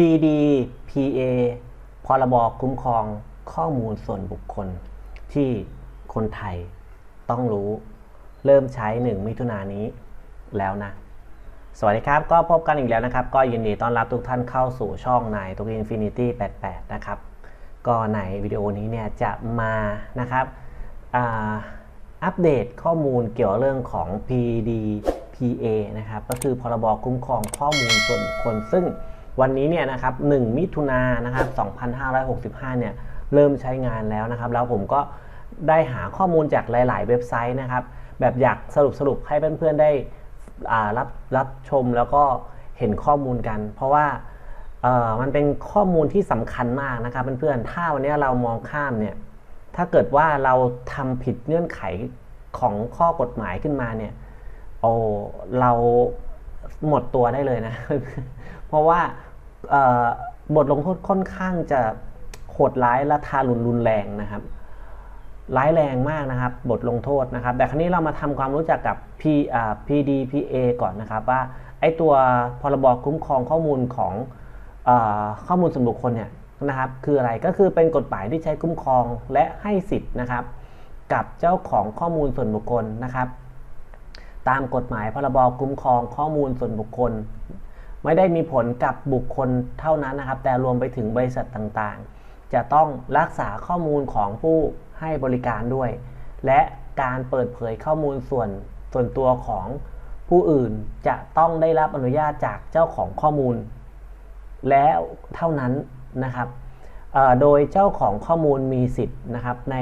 PDPA พรบคุ้มครองข้อมูลส่วนบุคคล ที่คนไทยต้องรู้เริ่มใช้ 1 มิถุนายนนี้แล้วนะ สวัสดีครับ ก็พบกันอีกแล้วนะครับ ก็ยินดีต้อนรับทุกท่านเข้าสู่ช่องนายตุกอินฟินิตี้88 นะครับ ก็ในวิดีโอนี้เนี่ยจะมานะครับอัปเดตข้อมูลเกี่ยวเรื่องของ PDPA นะครับ ก็คือพรบคุ้มครองข้อมูลส่วนบุคคลซึ่ง วันนี้เนี่ยนะครับ1มิถุนายนนะครับ2565เนี่ยเริ่มใช้งานแล้วนะครับ แล้วผมก็ได้หาข้อมูลจากหลาย ๆ เว็บไซต์นะครับ แบบอยากสรุปสรุปให้เพื่อน ๆ ได้อ่ารับรับชมแล้วก็เห็นข้อมูลกัน เพราะว่ามันเป็นข้อมูลที่สำคัญมากนะครับเพื่อนๆ ถ้าวันนี้เรามองข้ามเนี่ย ถ้าเกิดว่าเราทำผิดเงื่อนไขของข้อกฎหมายขึ้นมาเนี่ย โอ้ เราหมดตัวได้เลยนะ เพราะว่า บทลงโทษค่อนข้างจะโหดร้ายและทารุณรุนแรงนะครับ ร้ายแรงมากนะครับ บทลงโทษนะครับ แต่ครั้นี้เรามาทำความรู้จักกับ P อ PDPA ก่อนนะครับว่าไอตัวพรบคุ้มครองข้อมูลของอข้อมูลส่วนบุคคลเนี่ยนะครับ คืออะไรก็คือเป็นกฎหมายที่ใช้คุ้มครองและให้สิทธิ์นะครับ กับเจ้าของข้อมูลส่วนบุคคลนะครับ ตามกฎหมายพรบคุ้มครองข้อมูลส่วนบุคคล ไม่ได้มีผลกับบุคคลเท่านั้นนะครับ แต่รวมไปถึงบริษัทต่างๆ จะต้องรักษาข้อมูลของผู้ให้บริการด้วย และการเปิดเผยข้อมูลส่วนส่วนตัวของผู้อื่นจะต้องได้รับอนุญาตจากเจ้าของข้อมูล แล้วเท่านั้นนะครับโดยเจ้าของข้อมูลมีสิทธิ์นะครับใน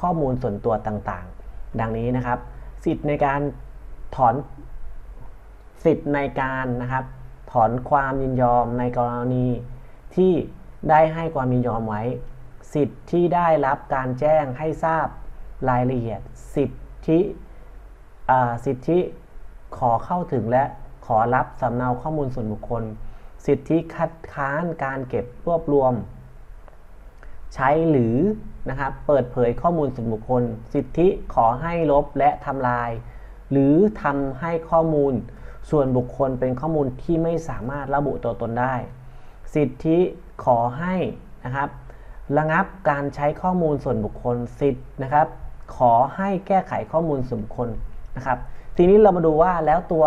ข้อมูลส่วนตัวต่างๆ ดังนี้นะครับ สิทธิ์ในการถอนสิทธิ์ในการนะครับ ถอนความยินยอมในกรณีที่ได้ให้ความยินยอมไว้ สิทธิ์ที่ได้รับการแจ้งให้ทราบรายละเอียด สิทธิอ่าสิทธิขอเข้าถึงและขอรับสำเนาข้อมูลส่วนบุคคล สิทธิคัดค้านการเก็บรวบรวม ใช้หรือนะครับเปิดเผยข้อมูลส่วนบุคคล สิทธิขอให้ลบและทำลาย หรือทำให้ข้อมูล ส่วนบุคคลเป็นข้อมูลที่ไม่สามารถระบุตัวตนได้ สิทธิขอให้นะครับระงับการใช้ข้อมูลส่วนบุคคลสิทธินะครับ ขอให้แก้ไขข้อมูลส่วนบุคคลนะครับ ทีนี้เรามาดูว่าแล้วตัว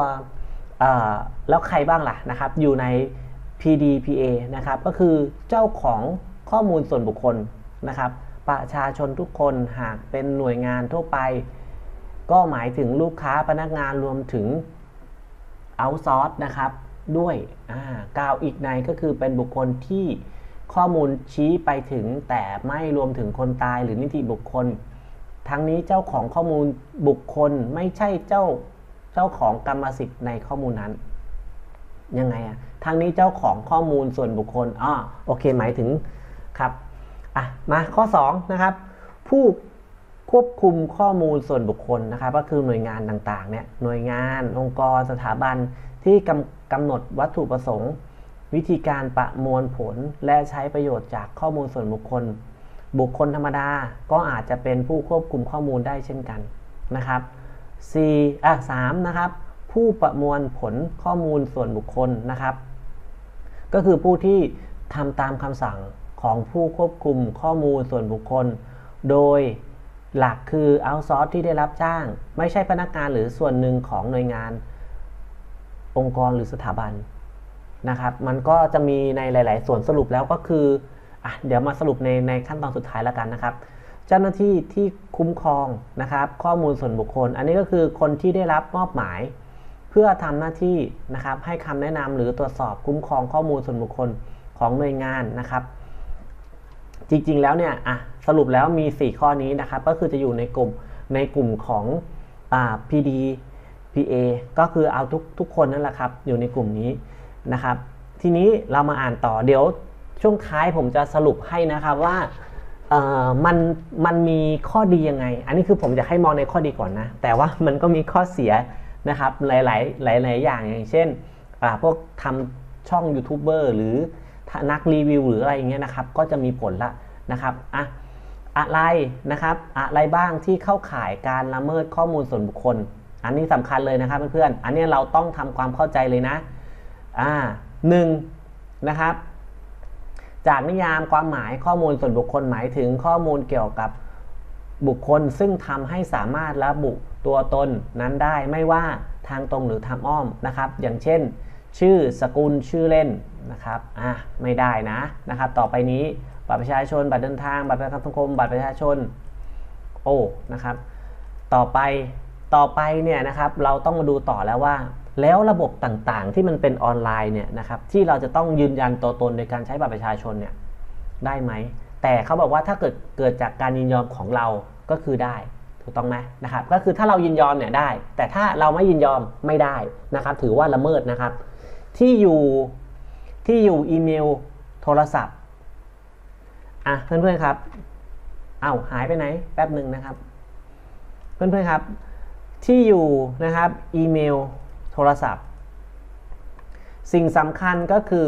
แล้วใครบ้างล่ะนะครับ อยู่ใน PDPA นะครับ ก็คือเจ้าของข้อมูลส่วนบุคคลนะครับ ประชาชนทุกคนหากเป็นหน่วยงานทั่วไป ก็หมายถึงลูกค้าพนักงานรวมถึง เอาซอร์สนะครับด้วยกล่าวอีกในก็คือเป็นบุคคลที่ข้อมูลชี้ไปถึงแต่ไม่รวมถึงคนตายหรือนิติบุคคล ทั้งนี้เจ้าของข้อมูลบุคคลไม่ใช่เจ้าเจ้าของกรรมสิทธิ์ในข้อมูลนั้นยังไงอะทางนี้เจ้าของข้อมูลส่วนบุคคลอ่าโอเคหมายถึงครับอะมาข้อ2นะครับผู้ ควบคุมข้อมูลส่วนบุคคลนะครับก็คือหน่วยงานต่างๆเนี่ยหน่วยงาน องค์กร สถาบันที่กำกำหนดวัตถุประสงค์ วิธีการประมวลผลและใช้ประโยชน์จากข้อมูลส่วนบุคคล บุคคลธรรมดาก็อาจจะเป็นผู้ควบคุมข้อมูลได้เช่นกันนะครับ4อะ3นะครับ ผู้ประมวลผลข้อมูลส่วนบุคคลนะครับ ก็คือผู้ที่ทำตามคำสั่งของผู้ควบคุมข้อมูลส่วนบุคคล โดย หลักคือเอาซอร์สที่ได้รับจ้าง ไม่ใช่พนักงานหรือส่วนหนึ่งของหน่วยงานองค์กรหรือสถาบันนะครับ มันก็จะมีในหลาย ๆ ส่วนสรุปแล้วก็คืออะเดี๋ยวมาสรุปในในขั้นตอนสุดท้ายแล้วกันนะครับ เจ้าหน้าที่ที่คุ้มครองนะครับ ข้อมูลส่วนบุคคล อันนี้ก็คือคนที่ได้รับมอบหมาย เพื่อทำหน้าที่นะครับ ให้คำแนะนำหรือตรวจสอบคุ้มครองข้อมูลส่วนบุคคลของหน่วยงานนะครับ จริง ๆ แล้วเนี่ยอะ สรุปแล้วมี 4 ข้อนี้นะครับก็คือจะอยู่ในกลุ่มในกลุ่มของอ่า PD PA ก็คือเอาทุกทุกคนนั่นแหละครับอยู่ในกลุ่มนี้นะครับ ทีนี้เรามาอ่านต่อเดี๋ยวช่วงท้ายผมจะสรุปให้นะครับว่าเออมันมันมีข้อดียังไง อันนี้คือผมจะให้มองในข้อดีก่อนนะ แต่ว่ามันก็มีข้อเสียนะครับหลาย ๆ หลาย ๆ อย่างอย่างเช่นอ่าพวกทำช่องยูทูบเบอร์หรือนักรีวิวหรืออะไรอย่างเงี้ยนะครับ ก็จะมีผลละนะครับอะ อะไรนะครับ อะไรบ้างที่เข้าข่ายการละเมิดข้อมูลส่วนบุคคล อันนี้สำคัญเลยนะครับเพื่อนๆอันนี้เราต้องทำความเข้าใจเลยนะอ่าหนึ่งนะครับ จากนิยามความหมายข้อมูลส่วนบุคคลหมายถึงข้อมูลเกี่ยวกับบุคคลซึ่งทำให้สามารถระบุตัวตนนั้นได้ไม่ว่าทางตรงหรือทางอ้อมนะครับ อย่างเช่น ชื่อสกุลชื่อเล่นนะครับอะไม่ได้นะนะครับ ต่อไปนี้ บัตรประชาชน บัตรเดินทาง บัตรประกันสังคม บัตรประชาชน โอ้ นะครับ ต่อไป ต่อไปเนี่ยนะครับ เราต้องมาดูต่อแล้วว่า แล้วระบบต่างๆ ที่มันเป็นออนไลน์เนี่ยนะครับ ที่เราจะต้องยืนยันตัวตนโดยการใช้บัตรประชาชนเนี่ยได้ไหม แต่เขาบอกว่าถ้าเกิดเกิดจากการยินยอมของเราก็คือได้ถูกต้องไหมนะครับ ก็คือถ้าเรายินยอมเนี่ยได้ แต่ถ้าเราไม่ยินยอมไม่ได้นะครับ ถือว่าละเมิดนะครับ ที่อยู่ที่อยู่อีเมล โทรศัพท์ อะเพื่อนๆครับเอ้าหายไปไหน แป๊บหนึ่งนะครับ เพื่อนๆครับ ที่อยู่นะครับ อีเมล โทรศัพท์ สิ่งสำคัญก็คือ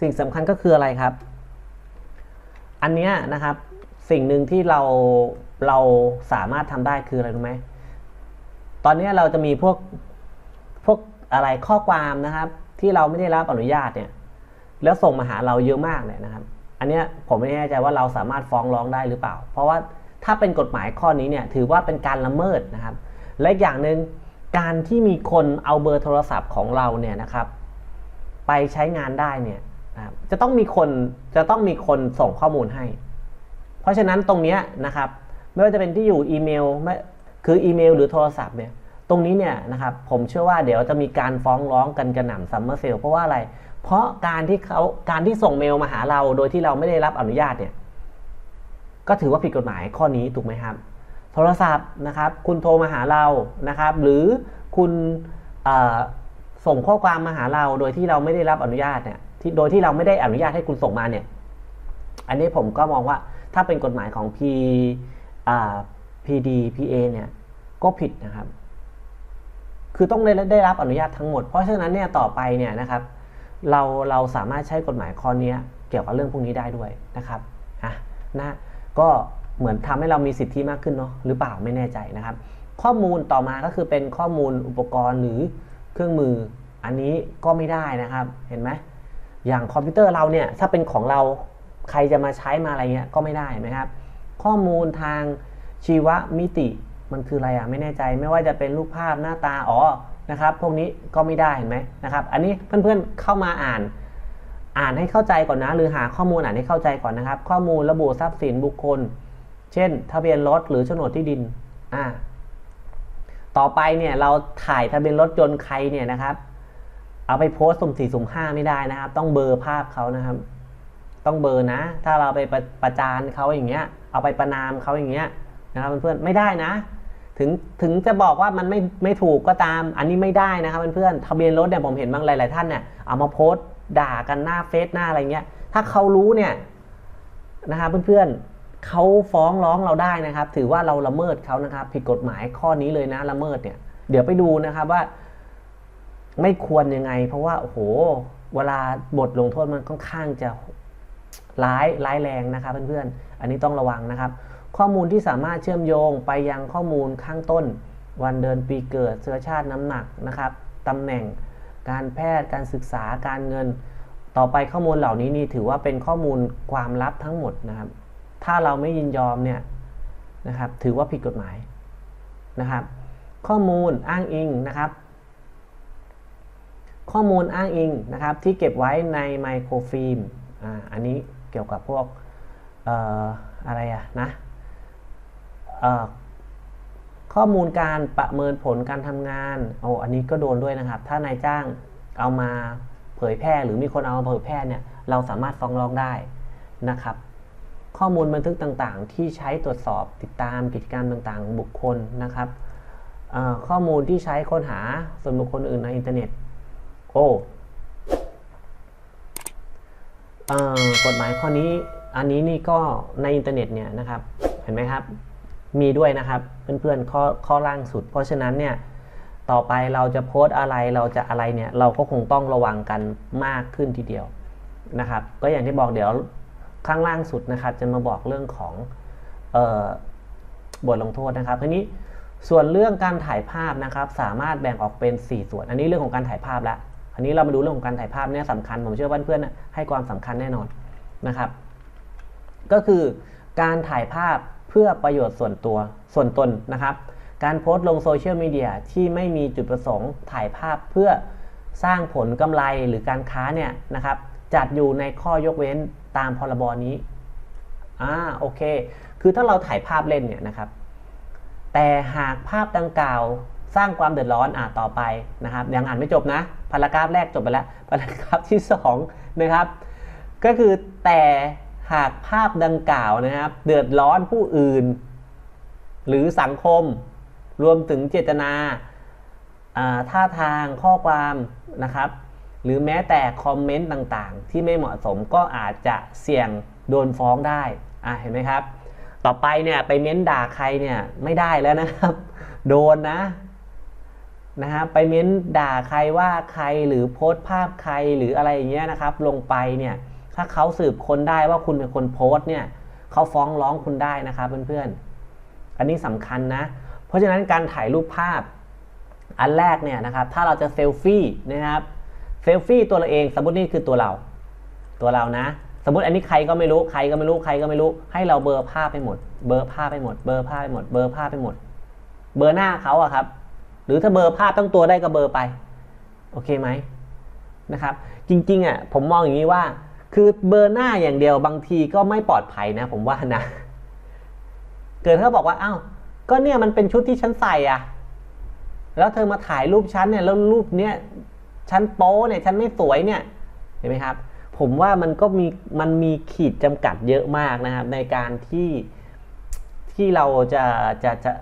สิ่งสำคัญก็คืออะไรครับ อันเนี้ยนะครับสิ่งหนึ่งที่เราเราสามารถทำได้คืออะไรรู้ไหมตอนนี้เราจะมีพวกพวกอะไรข้อความนะครับ ที่เราไม่ได้รับอนุญาตเนี่ย แล้วส่งมาหาเราเยอะมากเนี่ยนะครับ อันนี้ผมไม่แน่ใจว่าเราสามารถฟ้องร้องได้หรือเปล่า เพราะว่าถ้าเป็นกฎหมายข้อนี้เนี่ยถือว่าเป็นการละเมิดนะครับ และอีกอย่างหนึ่งการที่มีคนเอาเบอร์โทรศัพท์ของเราเนี่ยนะครับไปใช้งานได้เนี่ยนะครับจะต้องมีคนจะต้องมีคนส่งข้อมูลให้ เพราะฉะนั้นตรงนี้นะครับไม่ว่าจะเป็นที่อยู่อีเมลไม่คืออีเมลหรือโทรศัพท์เนี่ยตรงนี้เนี่ยนะครับผมเชื่อว่าเดี๋ยวจะมีการฟ้องร้องกันกระหน่ำซัมเมอร์เซลเพราะว่าอะไร เพราะการที่เขาการที่ส่งเมลมาหาเราโดยที่เราไม่ได้รับอนุญาตเนี่ย ก็ถือว่าผิดกฎหมายข้อนี้ถูกไหมครับ โทรศัพท์นะครับ คุณโทรมาหาเรานะครับ หรือคุณส่งข้อความมาหาเราโดยที่เราไม่ได้รับอนุญาตเนี่ยที่โดยที่เราไม่ได้อนุญาตให้คุณส่งมาเนี่ย อันนี้ผมก็มองว่าถ้าเป็นกฎหมายของ P PD PA เนี่ยก็ผิดนะครับ คือต้องได้ได้รับอนุญาตทั้งหมด เพราะฉะนั้นเนี่ยต่อไปเนี่ยนะครับ เราเราสามารถใช้กฎหมายข้อนี้เกี่ยวกับเรื่องพวกนี้ได้ด้วยนะครับอะนะก็เหมือนทำให้เรามีสิทธิมากขึ้นเนาะหรือเปล่าไม่แน่ใจนะครับ ข้อมูลต่อมาก็คือเป็นข้อมูลอุปกรณ์หรือเครื่องมือ อันนี้ก็ไม่ได้นะครับเห็นไหมอย่างคอมพิวเตอร์เราเนี่ยถ้าเป็นของเราใครจะมาใช้มาอะไรเงี้ยก็ไม่ได้นไหมครับ ข้อมูลทางชีวมิติมันคืออะไรอะไม่แน่ใจไม่ว่าจะเป็นรูปภาพหน้าตาอ๋อ นะครับ พวกนี้ก็ไม่ได้เห็นไหมนะครับ อันนี้เพื่อนๆเข้ามาอ่าน อ่านให้เข้าใจก่อนนะ หรือหาข้อมูลอ่านให้เข้าใจก่อนนะครับ ข้อมูลระบุทรัพย์สินบุคคล เช่น ทะเบียนรถหรือโฉนดที่ดิน อ่า ต่อไปเนี่ยเราถ่ายทะเบียนรถยนต์ใครเนี่ยนะครับ เอาไปโพสต์สุ่มสี่สุ่มห้าไม่ได้นะครับ ต้องเบอร์ภาพเขานะครับ ต้องเบอร์นะ ถ้าเราไปประประจานเขาอย่างเงี้ย เอาไปประนามเขาอย่างเงี้ยนะครับเพื่อนๆไม่ได้นะ ถึงถึงจะบอกว่ามันไม่ไม่ถูกก็ตาม อันนี้ไม่ได้นะครับเพื่อนๆทะเบียนรถเนี่ยผมเห็นบางหลาย ๆ ท่านเนี่ยเอามาโพสต์ด่ากันหน้าเฟซหน้าอะไรเงี้ย ถ้าเขารู้เนี่ยนะครับเพื่อนๆเขาฟ้องร้องเราได้นะครับ ถือว่าเราละเมิดเขานะครับ ผิดกฎหมายข้อนี้เลยนะละเมิดเนี่ย เดี๋ยวไปดูนะครับว่า ไม่ควรยังไง เพราะว่าโอ้โห เวลาบทลงโทษมันค่อนข้างจะร้ายร้ายแรงนะครับเพื่อนๆ อันนี้ต้องระวังนะครับ ข้อมูลที่สามารถเชื่อมโยงไปยังข้อมูลข้างต้น วันเดือนปีเกิดเชื้อชาติน้ำหนักนะครับตำแหน่งการแพทย์การศึกษาการเงิน ต่อไปข้อมูลเหล่านี้นี่ถือว่าเป็นข้อมูลความลับทั้งหมดนะครับ ถ้าเราไม่ยินยอมเนี่ยนะครับถือว่าผิดกฎหมายนะครับ ข้อมูลอ้างอิงนะครับ ข้อมูลอ้างอิงนะครับที่เก็บไว้ในไมโครฟิล์มอ่าอันนี้เกี่ยวกับพวกเอ่ออะไรอะนะ ข้อมูลการประเมินผลการทำงานโอ้อันนี้ก็โดนด้วยนะครับ ถ้านายจ้างเอามาเผยแพร่หรือมีคนเอามาเผยแพร่เนี่ยเราสามารถฟ้องร้องได้นะครับ ข้อมูลบันทึกต่างๆ ที่ใช้ตรวจสอบติดตามกิจกรรต่างๆ บุคคลนะครับข้อมูลที่ใช้ค้นหาส่วนบุคคลอื่นในอินเทอร์เน็ตโอ้เอ่อกฎหมายข้อนี้อันนี้นี่ก็ในอินเทอร์เน็ตเนี่ยนะครับ เห็นไหมครับ มีด้วยนะครับ เพื่อนๆข้อข้อล่างสุด เพราะฉะนั้นเนี่ยต่อไปเราจะโพสอะไรเราจะอะไรเนี่ยเราก็คงต้องระวังกันมากขึ้นทีเดียวนะครับ ก็อย่างที่บอกเดี๋ยวข้างล่างสุดนะครับ จะมาบอกเรื่องของออบทลงโทษนะครับทีนี้ส่วนเรื่องการถ่ายภาพนะครับ สามารถแบ่งออกเป็น 4 ส่วน อันนี้เรื่องของการถ่ายภาพแล้วอันนี้เรามาดูเรื่องของการถ่ายภาพเนี่ยสำคัญผมเชื่อว่าเพื่อนๆให้ความสำคัญแน่นอนนะครับ ก็คือการถ่ายภาพ พื่อประโยชน์ส่วนตัวส่วนตนนะครับ การโพสต์ลงโซเชียลมีเดียที่ไม่มีจุดประสงค์ถ่ายภาพเพื่อสร้างผลกำไรหรือการค้าเนี่ยนะครับ จัดอยู่ในข้อยกเว้นตามพรบนี้อ่าโอเค คือถ้าเราถ่ายภาพเล่นเนี่ยนะครับ แต่หากภาพดังกล่าวสร้างความเดือดร้อนอ่าต่อไปนะครับยังอ่านไม่จบนะพารากราฟแรกจบไปแล้วพารากราฟที่2นะครับ ก็คือแต่ หากภาพดังกล่าวนะครับ เดือดร้อนผู้อื่น หรือสังคม รวมถึงเจตนาท่าทางข้อความนะครับ หรือแม้แต่คอมเมนต์ต่างๆ ที่ไม่เหมาะสมก็อาจจะเสี่ยงโดนฟ้องได้อ่าเห็นไหมครับ ต่อไปเนี่ยไปเม้นด่าใครเนี่ยไม่ได้แล้วนะครับ โดนนะนะฮะไปเม้นด่าใครว่าใครหรือโพสต์ภาพใครหรืออะไรอย่างเงี้ยนะครับ ลงไปเนี่ย ถ้าเขาสืบค้นได้ว่าคุณเป็นคนโพสต์เนี่ยเขาฟ้องร้องคุณได้นะครับเพื่อนๆ อันนี้สำคัญนะ เพราะฉะนั้นการถ่ายรูปภาพอันแรกเนี่ยนะครับ ถ้าเราจะเซลฟี่นะครับ เซลฟี่ตัวเราเอง สมมตินี่คือตัวเรา ตัวเรานะ สมมติอันนี้ใครก็ไม่รู้ ใครก็ไม่รู้ ใครก็ไม่รู้ ให้เราเบอร์ภาพไปหมด เบอร์ภาพไปหมด เบอร์ภาพไปหมด เบอร์ภาพไปหมด เบอร์หน้าเขาอะครับ หรือถ้าเบอร์ภาพตั้งตัวได้ก็เบอร์ไป โอเคไหมนะครับ จริงๆอะผมมองอย่างนี้ว่า คือเบอร์หน้าอย่างเดียวบางทีก็ไม่ปลอดภัยนะ ผมว่านะ เกิดเขาบอกว่าอ้าวก็เนี่ยมันเป็นชุดที่ฉันใส่อะแล้วเธอมาถ่ายรูปฉันเนี่ยแล้วรูปเนี้ยฉันโป๊เนี่ยฉันไม่สวยเนี่ยเห็นไหมครับ ผมว่ามันก็มีมันมีขีดจำกัดเยอะมากนะครับ ในการที่ที่เราจะจะจะ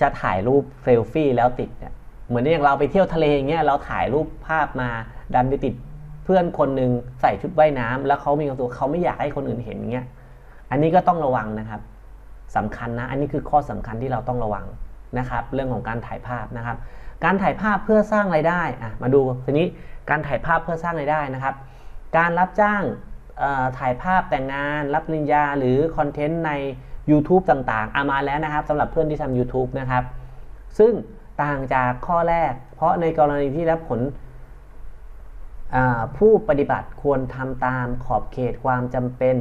จะถ่ายรูปเซลฟี่แล้วติดเนี่ยเหมือนอย่างเราไปเที่ยวทะเลอย่างเงี้ยเราถ่ายรูปภาพมาดันไปติด เพื่อนคนหนึ่งใส่ชุดว่ายน้ำแล้วเขามีความสุขเขาไม่อยากให้คนอื่นเห็นอย่างเงี้ย อันนี้ก็ต้องระวังนะครับสำคัญนะ อันนี้คือข้อสำคัญที่เราต้องระวังนะครับ เรื่องของการถ่ายภาพนะครับ การถ่ายภาพเพื่อสร้างไรายได้อะมาดูทีนี้การถ่ายภาพเพื่อสร้างไรายได้นะครับ การรับจ้างถ่ายภาพแต่งงาน รับปริญญาหรือคอนเทนต์ใน YouTube ต่างๆอามาแล้วนะครับสำหรับเพื่อนที่ทำ YouTube นะครับ ซึ่งต่างจากข้อแรก เพราะในกรณีที่รับผล ผู้ปฏิบัติควรทำตามขอบเขตความจำเป็น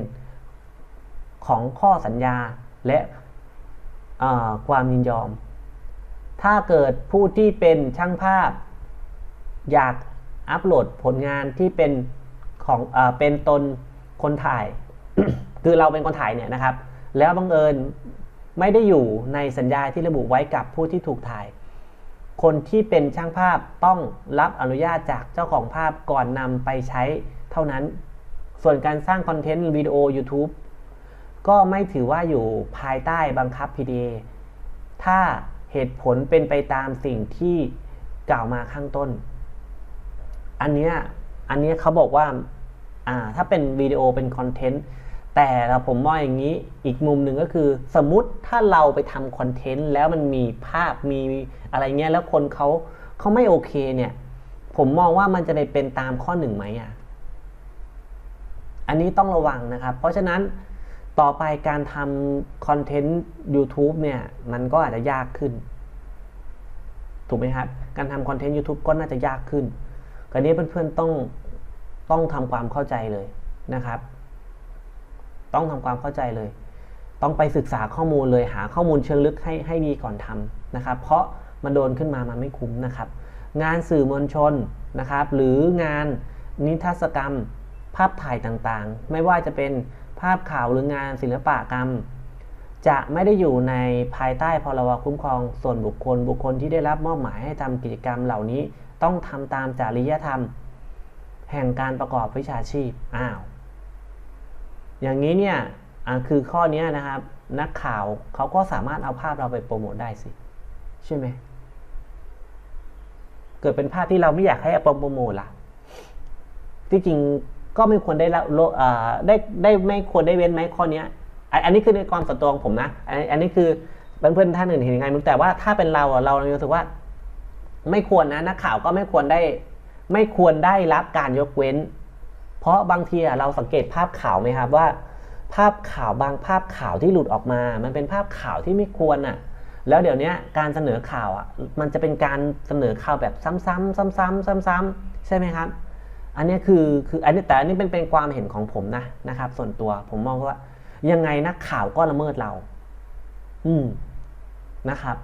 ของข้อสัญญาและความยินยอม ถ้าเกิดผู้ที่เป็นช่างภาพ อยากอัปโหลดผลงานที่เป็นของอเป็นตนคนถ่าย คือเราเป็นคนถ่ายเนี่ยนะครับ แล้วบังเอิญไม่ได้อยู่ในสัญญาที่ระบุไว้กับผู้ที่ถูกถ่าย คนที่เป็นช่างภาพต้องรับอนุญาตจากเจ้าของภาพก่อนนำไปใช้เท่านั้น ส่วนการสร้างคอนเทนต์วิดีโอ YouTube ก็ไม่ถือว่าอยู่ภายใต้บังคับ PDA ถ้าเหตุผลเป็นไปตามสิ่งที่กล่าวมาข้างต้น อันเนี้ยอันนี้เขาบอกว่าอ่าถ้าเป็นวิดีโอเป็นคอนเทนต์ แต่เราผมมองอย่างนี้อีกมุมหนึ่งก็คือ สมมติถ้าเราไปทำคอนเทนต์แล้วมันมีภาพมีอะไรเงี้ยแล้วคนเขาเขาไม่โอเคเนี่ย ผมมองว่ามันจะไปเป็นตามข้อหนึ่งไหมอะอันนี้ต้องระวังนะครับ เพราะฉะนั้นต่อไปการทำคอนเทนต์ YouTube เนี่ย มันก็อาจจะยากขึ้น ถูกไหมครับ การทำคอนเทนต์ YouTube ก็น่าจะยากขึ้นกรณีเพื่อนๆต้องต้องทำความเข้าใจเลยนะครับ ต้องทำความเข้าใจเลย ต้องไปศึกษาข้อมูลเลยหาข้อมูลเชิงลึกให้ให้ดีก่อนทำนะครับ เพราะมันโดนขึ้นมามันไม่คุ้มนะครับ งานสื่อมวลชนนะครับ หรืองานนิทรรศกรรม ภาพถ่ายต่างๆ ไม่ว่าจะเป็นภาพข่าวหรืองานศิลปกรรม จะไม่ได้อยู่ในภายใต้พรบคุ้มครองส่วนบุคคล บุคคลที่ได้รับมอบหมายให้ทำกิจกรรมเหล่านี้ ต้องทำตามจริยธรรม แห่งการประกอบวิชาชีพอ้าว อย่างนี้เนี่ยคือข้อนี้นะครับ นักข่าวเขาก็สามารถเอาภาพเราไปโปรโมทได้สิ ใช่ไหมเกิดเป็นภาพที่เราไม่อยากให้โปรโมทล่ะ ที่จริงก็ไม่ควรได้ละได้ได้ไม่ควรได้เว้นไหมข้อนี้อันนี้คือในความส่วนตัวของผมนะ อันนี้คือเพื่อนๆท่านอื่นเห็นยังไงมึงแต่ว่าถ้าเป็นเราเราเรารู้สึกว่า ไม่ควรนะนักข่าวก็ไม่ควรได้ ไม่ควรได้รับการยกเว้น เพราะบางทีเราสังเกตภาพข่าวไหมครับว่า ภาพข่าวบางภาพข่าวที่หลุดออกมา มันเป็นภาพข่าวที่ไม่ควรอะแล้วเดี๋ยวนี้การเสนอข่าวอะมันจะเป็นการเสนอข่าวแบบซ้ำๆซ้ำๆซ้ำๆใช่ไหมครับ อันนี้คือคืออันนี้แต่อันนี้เป็นเป็นความเห็นของผมนะนะครับ ส่วนตัวผมมองว่า ยังไงนักข่าวก็ละเมิดเรา อืมนะครับ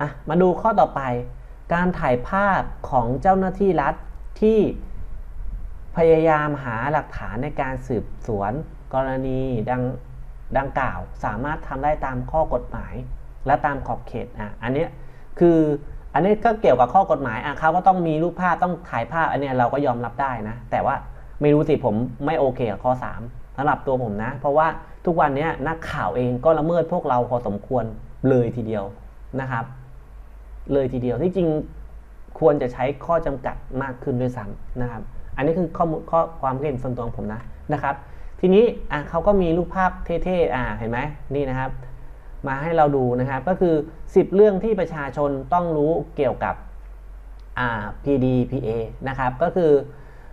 อะมาดูข้อต่อไป การถ่ายภาพของเจ้าหน้าที่รัฐที่ พยายามหาหลักฐานในการสืบสวนกรณีดังดังกล่าวสามารถทำได้ตามข้อกฎหมาย และตามขอบเขตอะอันนี้คืออันนี้ก็เกี่ยวกับข้อกฎหมายอะเขาก็ต้องมีรูปภาพต้องถ่ายภาพอันนี้เราก็ยอมรับได้นะ แต่ว่าไม่รู้สิผมไม่โอเคกับข้อ 3สำหรับตัวผมนะ เพราะว่าทุกวันนี้นักข่าวเองก็ละเมิดพวกเราพอสมควรเลยทีเดียวนะครับ เลยทีเดียวที่จริงควรจะใช้ข้อจำกัดมากขึ้นด้วยซ้ำนะครับ อันนี้คือข้อมูลข้อความเห็นส่วนตัวของผมนะนะครับ ทีนี้อะเขาก็มีรูปภาพเท่ๆอ่าเห็นไหมนี่นะครับ มาให้เราดูนะครับก็คือ 10 เรื่องที่ประชาชนต้องรู้เกี่ยวกับอ่า PDPA นะครับก็คือ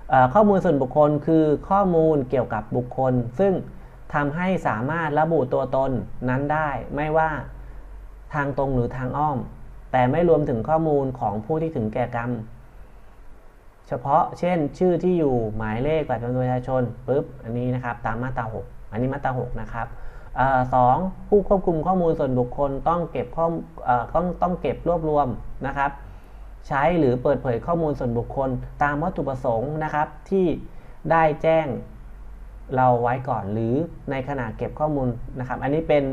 เออข้อมูลส่วนบุคคลคือข้อมูลเกี่ยวกับบุคคล ซึ่งทำให้สามารถระบุตัวตนนั้นได้ไม่ว่าทางตรงหรือทางอ้อม แต่ไม่รวมถึงข้อมูลของผู้ที่ถึงแก่กรรม เฉพาะเช่นชื่อที่อยู่หมายเลขบัตรประชาชนปุ๊บอันนี้นะครับตามมาตรา 6 อันนี้มาตรา 6 นะครับออสองผู้ควบคุมข้อมูลส่วนบุคคลต้องเก็บข้อมเอ่อต้องต้องเก็บรวบรวมนะครับ ใช้หรือเปิดเผยข้อมูลส่วนบุคคล ตามวัตถุประสงค์นะครับ ที่ได้แจ้งเราไว้ก่อนหรือในขณะเก็บข้อมูลนะครับ อันนี้เป็น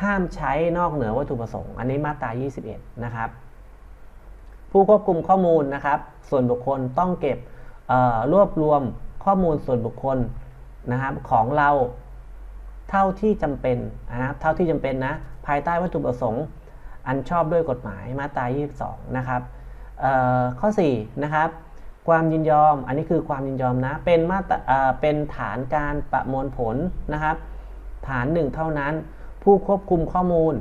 ห้ามใช้นอกเหนือวัตถุประสงค์ อันนี้มาตรา 21 นะครับ ผู้ควบคุมข้อมูลนะครับ ส่วนบุคคลต้องเก็บรวบรวมข้อมูลส่วนบุคคลนะครับของเราเท่าที่จำเป็นนะครับเท่าที่จำเป็นนะภายใต้วัตถุประสงค์ อันชอบด้วยกฎหมายมาตรา 22 นะครับเอ่อข้อ4นะครับความยินยอมอันนี้คือความยินยอมนะเป็นมาตราเเป็นฐานการประมวลผลนะครับ ฐานหนึ่งเท่านั้น ผู้ควบคุมข้อมูล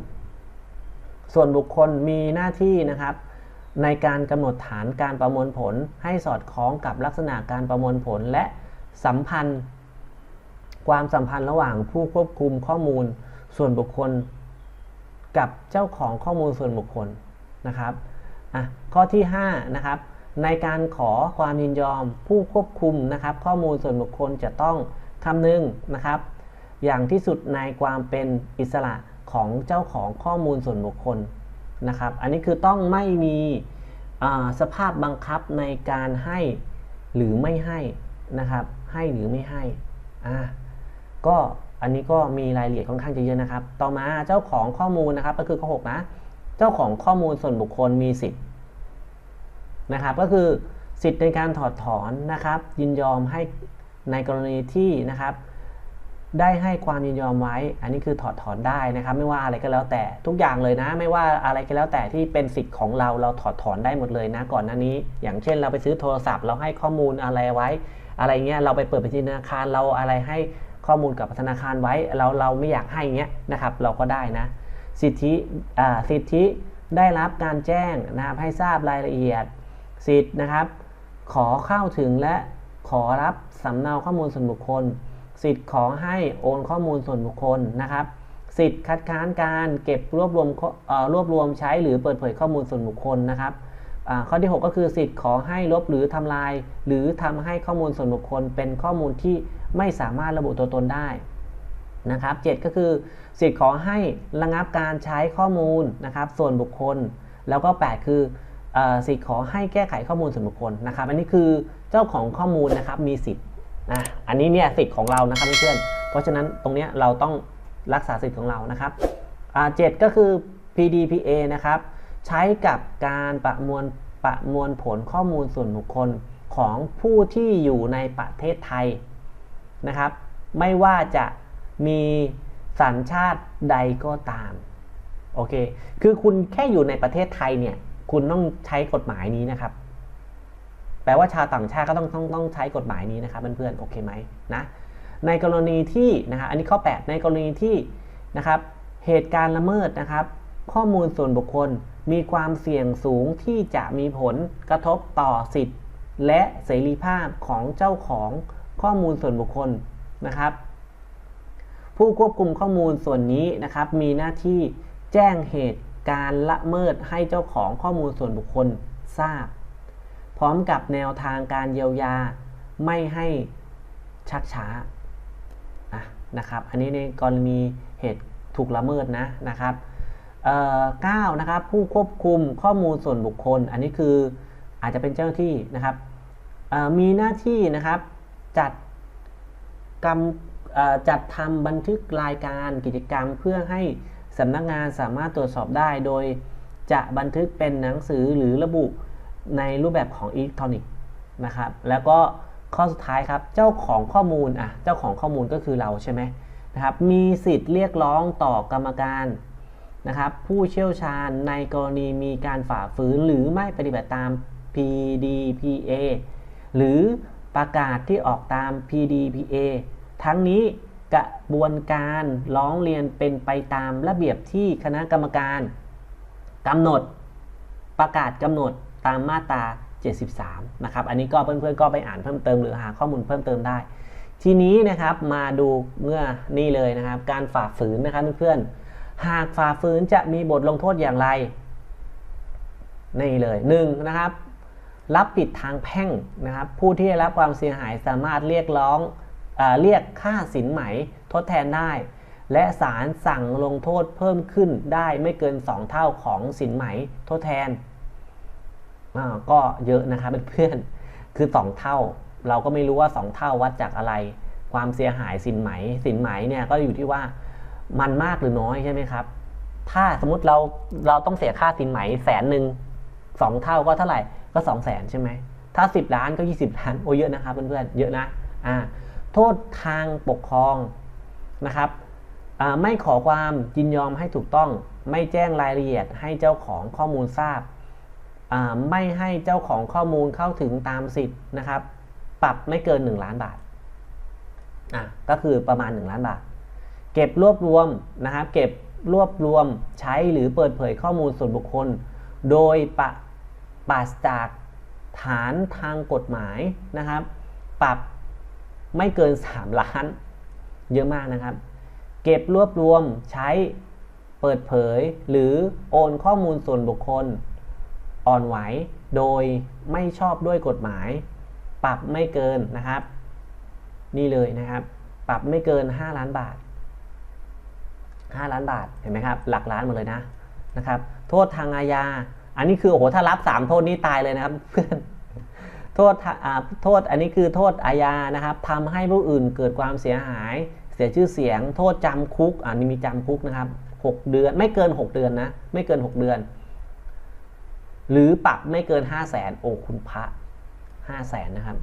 ส่วนบุคคลมีหน้าที่นะครับ ในการกำหนดฐานการประมวลผลให้สอดคล้องกับลักษณะการประมวลผลและสัมพันธ์ ความสัมพันธ์ระหว่างผู้ควบคุมข้อมูลส่วนบุคคล กับเจ้าของข้อมูลส่วนบุคคลนะครับอะข้อที่5นะครับในการขอความยินยอมผู้ควบคุมนะครับข้อมูลส่วนบุคคลจะต้องคำนึงนะครับ อย่างที่สุดในความเป็นอิสระของเจ้าของข้อมูลส่วนบุคคล นะครับ อันนี้คือต้องไม่มีสภาพบังคับในการให้หรือไม่ให้นะครับ ให้หรือไม่ให้อ่าก็อันนี้ก็มีรายละเอียดค่อนข้างจะเยอะนะครับ ต่อมาเจ้าของข้อมูลนะครับก็คือข้อ6นะ เจ้าของข้อมูลส่วนบุคคลมีสิทธิ์นะครับก็คือสิทธิ์ในการถอดถอนนะครับ ยินยอมให้ในกรณีที่นะครับ ได้ให้ความยินยอมไว้ อันนี้คือถอดถอนได้นะครับ ไม่ว่าอะไรก็แล้วแต่ทุกอย่างเลยนะ ไม่ว่าอะไรก็แล้วแต่ที่เป็นสิทธิ์ของเราเราถอดถอนได้หมดเลยนะก่อนหน้านี้ อย่างเช่นเราไปซื้อโทรศัพท์เราให้ข้อมูลอะไรไว้ อะไรเงี้ยเราไปเปิดบัญชีธนาคารเราอะไรให้ข้อมูลกับธนาคารไว้เราเราไม่อยากให้เงี้ยนะครับเราก็ได้นะ สิทธิอ่าสิทธิได้รับการแจ้งนะครับให้ทราบรายละเอียดสิทธินะครับ ขอเข้าถึงและขอรับสำเนาข้อมูลส่วนบุคคล สิทธิ์ขอให้โอนข้อมูลส่วนบุคคลนะครับ สิทธิ์คัดค้านการเก็บรวบรวมเอ่อรวบรวมใช้หรือเปิดเผยข้อมูลส่วนบุคคลนะครับข้อที่ 6 ก็คือสิทธิ์ขอให้ลบหรือทำลาย หรือทำให้ข้อมูลส่วนบุคคล เป็นข้อมูลที่ไม่สามารถระบุตัวตนได้นะครับ 7 ก็คือ สิทธิ์ขอให้ระงับการใช้ข้อมูลนะครับ ส่วนบุคคล แล้วก็ 8 คืออสิทธิ์ขอให้แก้ไขข้อมูลส่วนบุคคลนะครับ อันนี้คือเจ้าของข้อมูลนะครับมีสิทธิ์ นะอันนี้เนี่ยสิทธิ์ของเรานะครับเพื่อนๆเพราะฉะนั้นตรงนี้เราต้องรักษาสิทธิ์ของเรานะครับอ่าเจ็ดก็คือ PDPA นะครับ ใช้กับการประมวลประมวลผลข้อมูลส่วนบุคคลของผู้ที่อยู่ในประเทศไทยนะครับ ไม่ว่าจะมีสัญชาติใดก็ตามโอเค คือคุณแค่อยู่ในประเทศไทยเนี่ย คุณต้องใช้กฎหมายนี้นะครับ แปลว่าชาวต่างชาติก็ต้องต้องต้องใช้กฎหมายนี้นะครับเพื่อนๆโอเคไหมนะในกรณีที่นะครับอันนี้ข้อ 8 ในกรณีที่นะครับเหตุการณ์ละเมิดนะครับ ข้อมูลส่วนบุคคลมีความเสี่ยงสูงที่จะมีผลกระทบต่อสิทธิ์และเสรีภาพของเจ้าของข้อมูลส่วนบุคคลนะครับ ผู้ควบคุมข้อมูลส่วนนี้นะครับ มีหน้าที่แจ้งเหตุการละเมิดให้เจ้าของข้อมูลส่วนบุคคลทราบ ร้อมกับแนวทางการเยียวยาไม่ให้ชักช้านะครับ อันนี้ในกรณีเหตุถูกละเมิดนะนะครับเก้านะครับผู้ควบคุมข้อมูลส่วนบุคคล อันนี้คืออาจจะเป็นเจ้าหน้าที่นะครับมีหน้าที่นะครับจัดกำจัดทำบันทึกรายการกิจกรรม เพื่อให้สำนักงงานสามารถตรวจสอบได้ โดยจะบันทึกเป็นหนังสือหรือระบุ ในรูปแบบของอิเล็กทรอนิกส์นะครับ แล้วก็ข้อสุดท้ายครับ เจ้าของข้อมูลอะเจ้าของข้อมูลก็คือเราใช่ไหมนะครับ มีสิทธิ์เรียกร้องต่อกรรมการนะครับ ผู้เชี่ยวชาญในกรณีมีการฝ่าฝืนหรือไม่ปฏิบัติตาม PDPA หรือประกาศที่ออกตาม PDPA ทั้งนี้กระบวนการร้องเรียนเป็นไปตามระเบียบที่คณะกรรมการกำหนดประกาศกำหนด ตามมาตรา 73 นะครับ อันนี้ก็เพื่อนๆก็ไปอ่านเพิ่มเติมหรือหาข้อมูลเพิ่มเติมได้ ทีนี้นะครับมาดูเมื่อนี่เลยนะครับ การฝ่าฝืนนะครับเพื่อนๆ หากฝ่าฝืนจะมีบทลงโทษอย่างไร นี่เลยหนึ่งนะครับ รับผิดทางแพ่งนะครับ ผู้ที่ได้รับความเสียหายสามารถเรียกร้องเอเรียกค่าสินไหมทดแทนได้และศาลสั่งลงโทษเพิ่มขึ้นได้ไม่เกิน 2 เท่าของสินไหมทดแทน ก็เยอะนะครับเพื่อนคือ 2 เท่า เราก็ไม่รู้ว่า 2 เท่าวัดจากอะไร ความเสียหายสินไหม สินไหมเนี่ยก็อยู่ที่ว่ามันมากหรือน้อยใช่ไหมครับ ถ้าสมมติเราเราต้องเสียค่าสินไหมแสนหนึ่งสองเท่าก็เท่าไหร่ก็สองแสนใช่ไหมถ้า 10 ล้านก็ 20 ล้านโอ้เยอะนะครับเพื่อนๆเยอะนะอ่าโทษทางปกครองนะครับไม่ขอความยินยอมให้ถูกต้อง ไม่แจ้งรายละเอียดให้เจ้าของข้อมูลทราบ ไม่ให้เจ้าของข้อมูลเข้าถึงตามสิทธิ์นะครับ ปรับไม่เกิน 1 ล้านบาทอะก็คือประมาณ 1 ล้านบาท เก็บรวบรวมนะครับ เก็บรวบรวมใช้หรือเปิดเผยข้อมูลส่วนบุคคล โดยปะปราศจากฐานทางกฎหมายนะครับ ปรับไม่เกิน 3 ล้าน เยอะมากนะครับ เก็บรวบรวมใช้เปิดเผยหรือโอนข้อมูลส่วนบุคคล อ่อนไหว โดยไม่ชอบด้วยกฎหมาย ปรับไม่เกินนะครับ นี่เลยนะครับ ปรับไม่เกิน 5 ล้านบาท 5 ล้านบาทเห็นไหมครับ หลักล้านหมดเลยนะนะครับ โทษทางอาญา อันนี้คือโอ้โหถ้ารับ 3 โทษนี้ตายเลยนะครับเพื่อนโทษอ่าโทษอันนี้คือโทษอาญานะครับทำให้ผู้อื่นเกิดความเสียหาย เสียชื่อเสียง โทษจำคุกอันนี้มีจำคุกนะครับ 6 เดือนไม่เกิน 6 เดือนนะไม่เกิน 6 เดือน หรือปรับไม่เกิน 5 0 0แสนโอ้คุณพระ5 0 0แสนนะครับ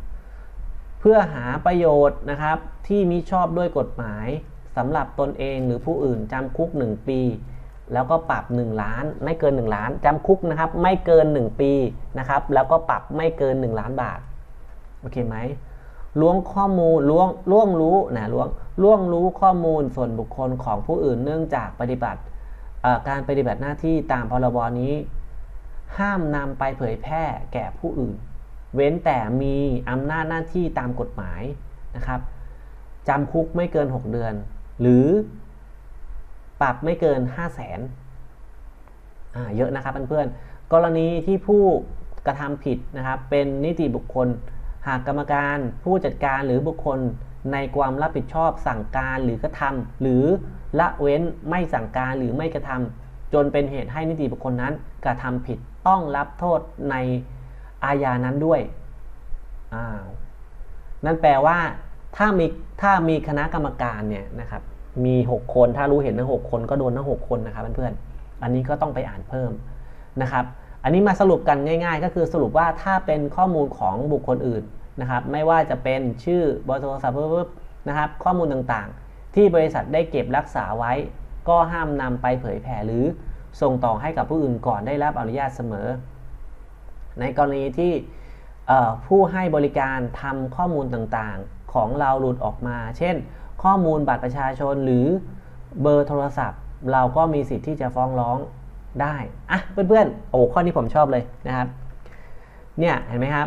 เพื่อหาประโยชน์นะครับที่มิชอบด้วยกฎหมายสำหรับตนเองหรือผู้อื่นจำคุก 1 ปี แล้วก็ปรับ 1 ล้าน ไม่เกิน 1 ล้านจำคุกนะครับไม่เกิน 1 ปีนะครับแล้วก็ปรับไม่เกิน 1 ล้านบาทโอเคไหมล้วงข้อมูลล้วงล่วงรู้นะล้วงล่วงรู้ข้อมูลส่วนบุคคลของผู้อื่นเนื่องจากปฏิบัติการปฏิบัติหน้าที่ตามพรบนี้ ห้ามนำไปเผยแพร่แก่ผู้อื่น เว้นแต่มีอำนาจหน้าที่ตามกฎหมายนะครับจำคุกไม่เกิน 6 เดือน หรือปรับไม่เกิน 5 0 0แสนอ่าเยอะนะครับเพื่อนๆ กรณีที่ผู้กระทำผิดนะครับ เป็นนิติบุคคล หากกรรมการผู้จัดการหรือบุคคลในความรับผิดชอบสั่งการหรือกระทำหรือละเว้นไม่สั่งการหรือไม่กระทำจนเป็นเหตุให้นิติบุคคลนั้นกระทำผิด ต้องรับโทษในอาญานั้นด้วยอ้าวนั่นแปลว่า ถ้ามีถ้ามีคณะกรรมการเนี่ยนะครับมี 6 คนถ้ารู้เห็นทั้ง 6 คนก็โดนทั้ง 6 คนนะครับเพื่อนๆอันนี้ก็ต้องไปอ่านเพิ่มนะครับ อันนี้มาสรุปกันง่าย ๆ ก็คือสรุปว่าถ้าเป็นข้อมูลของบุคคลอื่นนะครับ ไม่ว่าจะเป็นชื่อเบอร์โทรศัพท์ปุ๊บนะครับ ข้อมูลต่างๆ ที่บริษัทได้เก็บรักษาไว้ ก็ห้ามนำไปเผยแผ่หรือ ส่งต่อให้กับผู้อื่นก่อนได้รับอนุญาตเสมอ ในกรณีที่ผู้ให้บริการทำข้อมูลต่างๆ ของเราหลุดออกมา เช่น ข้อมูลบัตรประชาชนหรือเบอร์โทรศัพท์ เราก็มีสิทธิ์ที่จะฟ้องร้องได้อะเพื่อนๆโอ้ข้อนี้ผมชอบเลยนะครับเนี่ยเห็นไหมครับ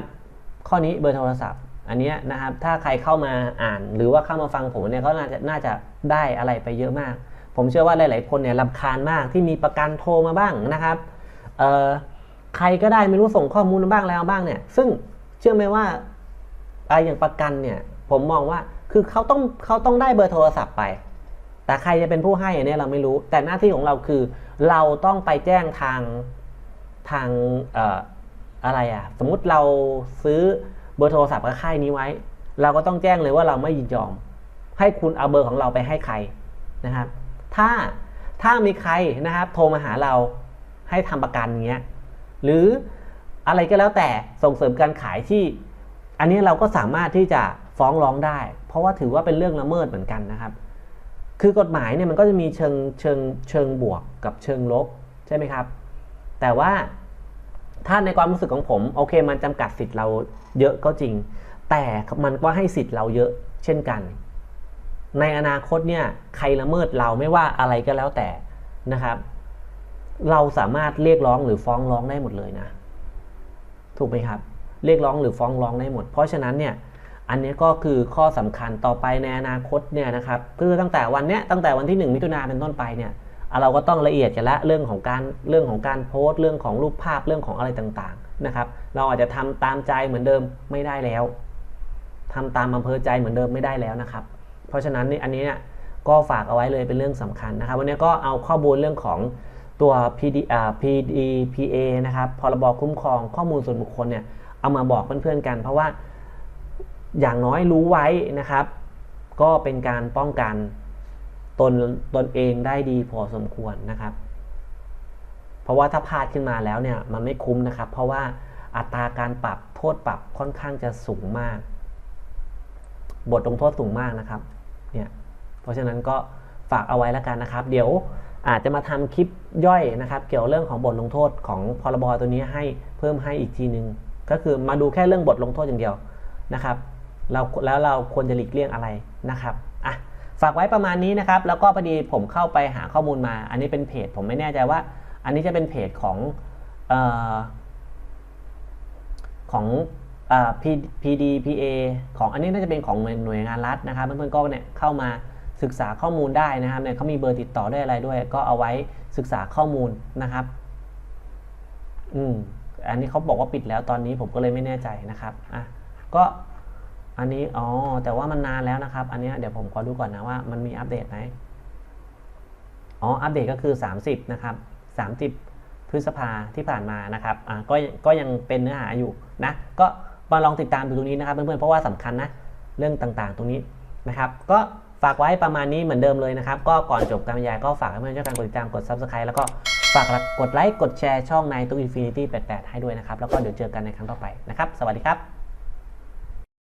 ข้อนี้เบอร์โทรศัพท์ อันนี้นะครับถ้าใครเข้ามาอ่านหรือว่าเข้ามาฟังผมเนี่ยก็น่าจะน่าจะได้อะไรไปเยอะมาก ผมเชื่อว่าหลาย ๆ คนเนี่ยลำคาญมากที่มีประกันโทรมาบ้างนะครับเใครก็ได้ไม่รู้ส่งข้อมูลมาบ้างแล้วบ้างเนี่ย ซึ่งเชื่อไหมว่าอะอย่างประกันเนี่ย ผมมองว่าคือเขาต้องเขาต้องได้เบอร์โทรศัพท์ไป แต่ใครจะเป็นผู้ให้อันเนี้ยเราไม่รู้ แต่หน้าที่ของเราคือ เราต้องไปแจ้งทางทางเอ่ออะไรอะ สมมุติเราซื้อเบอร์โทรศัพท์กับค่ายนี้ไว้ เราก็ต้องแจ้งเลยว่าเราไม่ยินยอม ให้คุณเอาเบอร์ของเราไปให้ใครนะครับ ถ้าถ้ามีใครนะครับ โทรมาหาเราให้ทำประกันเงี้ยหรืออะไรก็แล้วแต่ส่งเสริมการขายที่ อันนี้เราก็สามารถที่จะฟ้องร้องได้ เพราะว่าถือว่าเป็นเรื่องละเมิดเหมือนกันนะครับ คือกฎหมายเนี่ยมันก็จะมีเชิงเชิงเชิงบวกกับเชิงลบใช่ไหมครับ แต่ว่าถ้าในความรู้สึกของผมโอเค มันจำกัดสิทธิ์เราเยอะก็จริง แต่มันก็ให้สิทธิ์เราเยอะเช่นกัน ในอนาคตเนี่ยใครละเมิดเราไม่ว่าอะไรก็แล้วแต่นะครับ เราสามารถเรียกร้องหรือฟ้องร้องได้หมดเลยนะถูกไหมครับ เรียกร้องหรือฟ้องร้องได้หมด เพราะฉะนั้นเนี่ยอันนี้ก็คือข้อสำคัญต่อไปในอนาคตเนี่ยนะครับคือตั้งแต่วันเนี้ยตั้งแต่วันที่ 1 มิถุนาเป็นต้นไปเนี่ยเราก็ต้องละเอียดกันละเรื่องของการเรื่องของการโพสต์ เรื่องของรูปภาพเรื่องของอะไรต่างๆนะครับ เราอาจจะทำตามใจเหมือนเดิมไม่ได้แล้วทำตามอำเภอใจเหมือนเดิมไม่ได้แล้วนะครับ เพราะฉะนั้นนี่อันนี้เนี่ยก็ฝากเอาไว้เลยเป็นเรื่องสำคัญนะครับ วันนี้ก็เอาข้อมูลเรื่องของตัว PD PDPA นะครับพรบคุ้มครองข้อมูลส่วนบุคคลเนี่ยเอามาบอกเพื่อนๆกัน เพราะว่าอย่างน้อยรู้ไว้นะครับ ก็เป็นการป้องกันตนตนเองได้ดีพอสมควรนะครับ เพราะว่าถ้าพลาดขึ้นมาแล้วเนี่ยมันไม่คุ้มนะครับ เพราะว่าอัตราการปรับโทษปรับค่อนข้างจะสูงมาก บทลงโทษสูงมากนะครับเนี่ยเพราะฉะนั้นก็ฝากเอาไว้แล้วกันนะครับ เดี๋ยวอาจจะมาทำคลิปย่อยนะครับ เกี่ยวเรื่องของบทลงโทษของพรบตัวนี้ให้เพิ่มให้อีกทีนึง ก็คือมาดูแค่เรื่องบทลงโทษอย่างเดียวนะครับเราแล้วเราควรจะหลีกเลี่ยงอะไรนะครับอะฝากไว้ประมาณนี้นะครับ แล้วก็พอดีผมเข้าไปหาข้อมูลมา อันนี้เป็นเพจ ผมไม่แน่ใจว่า อันนี้จะเป็นเพจของออของ PDPA ของอันนี้น่าจะเป็นของหน่วยวยงานรัฐนะครับเพื่อนๆก็เนี่ยเข้ามาศึกษาข้อมูลได้นะครับเนี่ยเขามีเบอร์ติดต่อได้อะไรด้วย ก็เอาไว้ศึกษาข้อมูลนะครับ อืมอันนี้เขาบอกว่าปิดแล้วตอนนี้ผมก็เลยไม่แน่ใจนะครับอะก็อันนี้อ๋อแต่ว่ามันนานแล้วนะครับ อันนี้เดี๋ยวผมขอดูก่อนนะว่ามันมีอัปเดตไหมอ๋ออัปเดตก็คือ 30 นะครับ 30 พฤษภาที่ผ่านมานะครับอะก็ก็ยังเป็นเนื้อหาอยู่นะก็ มาลองติดตามดูตรงนี้นะครับเพื่อนๆเพราะว่าสำคัญนะเรื่องต่างๆ ตรงนี้นะครับ ก็ฝากไว้ประมาณนี้เหมือนเดิมเลยนะครับ ก็ก่อนจบการบรรยายก็ฝากเพื่อนๆช่วยกันกดติดตามกด subscribe แล้วก็ฝากกดไลค์กดแชร์ช่องในตู้ Infinity 88 ให้ด้วยนะครับ แล้วก็เดี๋ยวเจอกันในครั้งต่อไปนะครับ สวัสดีครับ